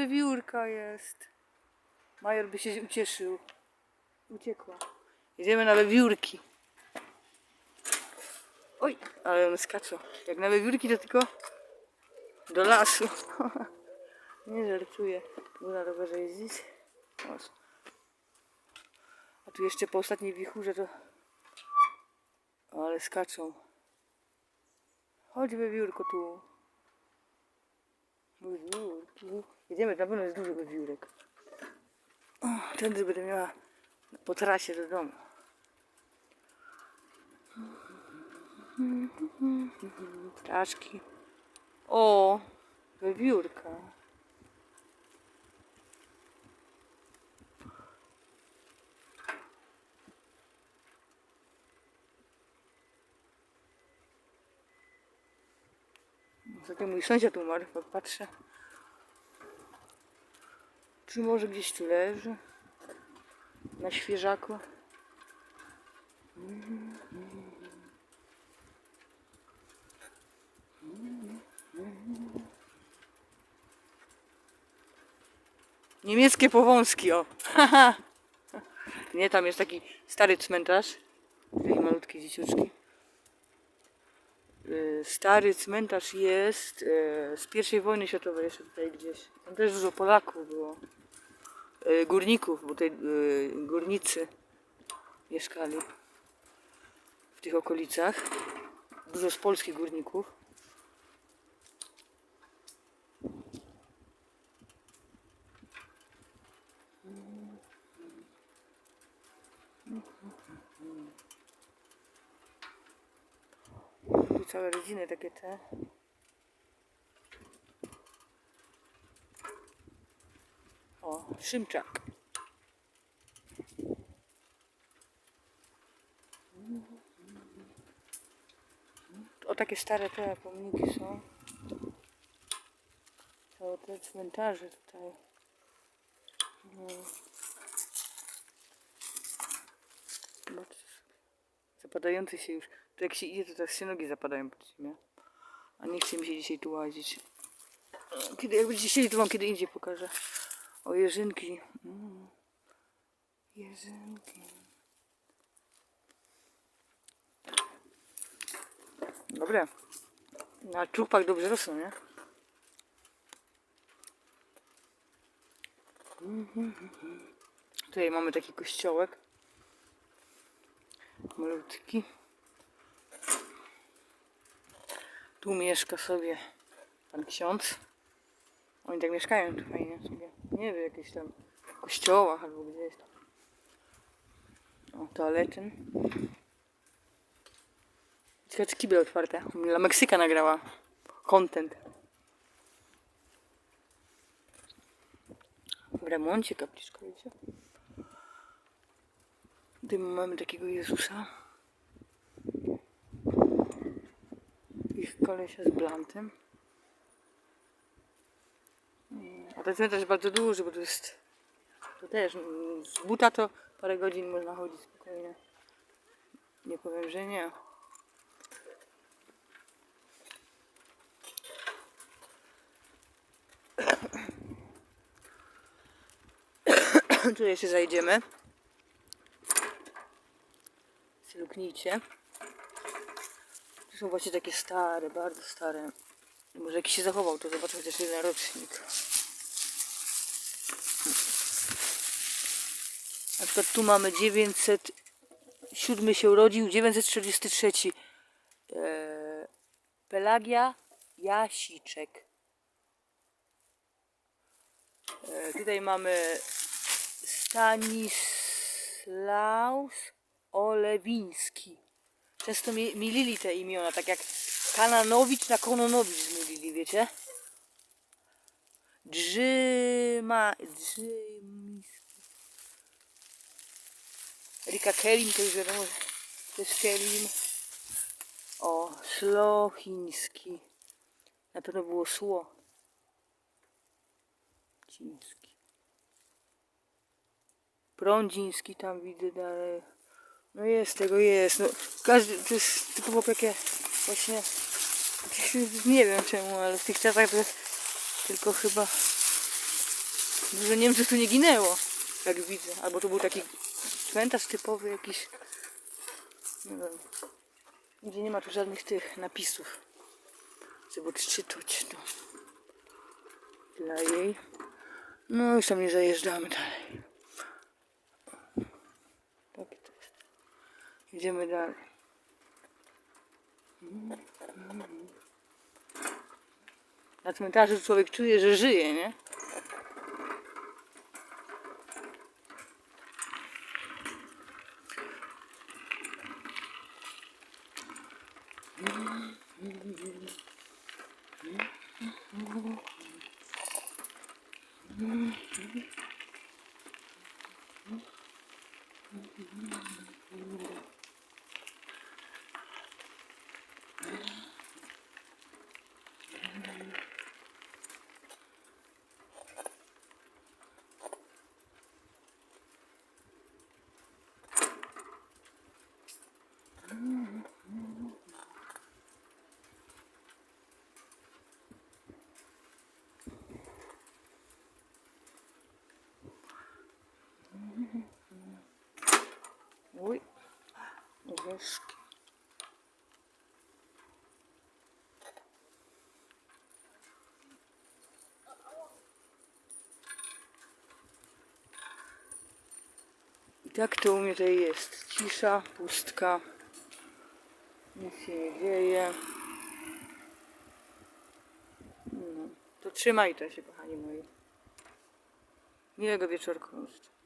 Wiewiórka jest. Major by się ucieszył. Uciekła. Jedziemy na wiewiórki. Oj, ale one skaczą. Jak na wiewiórki to tylko do lasu. Nie żartuję. Było na rowerze jeździć. A tu jeszcze po ostatniej wichurze to... Ale skaczą. Chodź wiewiórko tu. Jedziemy, na pewno jest dużo wiewiórek. O, Tędy będę miała po trasie do domu. Ptaszki. O, wiewiórka. Ostatnio mój sąsiad umarł, patrzę. Czy może gdzieś tu leży? Na świeżaku. Niemieckie powązki, o. Nie, tam jest taki stary cmentarz. Takie malutkie dzieciuczki. Y, Stary cmentarz jest y, z pierwszej wojny światowej jeszcze tutaj gdzieś. Tam też dużo Polaków było. Y, Górników, bo y, górnicy mieszkali w tych okolicach. Dużo z polskich górników. Tu całe rodziny takie te. O, Szymczak. O, takie stare te pomniki są. To te cmentarze tutaj. No. Zobaczcie sobie. Zapadający się już. To jak się idzie, to teraz się nogi zapadają pod ziemię. A nie chce mi się dzisiaj tu łazić. Kiedy, jak będziecie chcieli, to wam kiedy indziej pokażę. O, jeżynki. Mm. Jeżynki. Dobre. Na czupach dobrze rosną, nie? Tutaj mamy taki kościołek. Malutki. Tu mieszka sobie pan ksiądz. Oni tak mieszkają tu fajnie sobie. Nie wiem, jakieś tam kościołach albo gdzieś tam. O, toalety. Ciekawe, czy otwarte. Dla Meksyka nagrała content. W remoncie kapliczka, wiecie? Tutaj mamy takiego Jezusa. Kolesia z blantem. A ten cmentarz jest bardzo duży, bo to jest... To też, mm, z buta to parę godzin można chodzić spokojnie. Nie powiem, że nie. Tutaj jeszcze zajdziemy. Luknijcie. Są właśnie takie stare, bardzo stare. Może jakiś się zachował, to zobaczę chociaż jeden rocznik. Na przykład tu mamy 907 się urodził, 943. Eee, Pelagia Jasiczek. Eee, tutaj mamy Stanislaus Olewiński. Często milili te imiona, tak jak Kananowicz na Kononowicz zmielili, wiecie? Drzyma... Drzymiski. Rika Kelim to już wiadomo, to jest Kelim. O, Szlochiński. Na pewno było Sło. Ciński. Prądziński tam widzę dalej. No jest, tego jest. No, każdy, to jest typowo takie właśnie, nie wiem czemu, ale w tych czasach to tylko chyba Dużo Niemców tu nie ginęło, jak widzę. Albo to był taki cmentarz typowy jakiś. Nie wiem. Gdzie nie ma tu żadnych tych napisów. Żeby odczytać to. Dla jej. No już tam nie zajeżdżamy dalej. Takie to jest. Idziemy dalej. Na cmentarzu człowiek czuje, że żyje, nie? Oj, orzeszki. I tak to u mnie tutaj jest. Cisza, pustka. Nic się nie dzieje. No, to trzymajcie się, kochani moi. Miłego wieczorku jeszcze.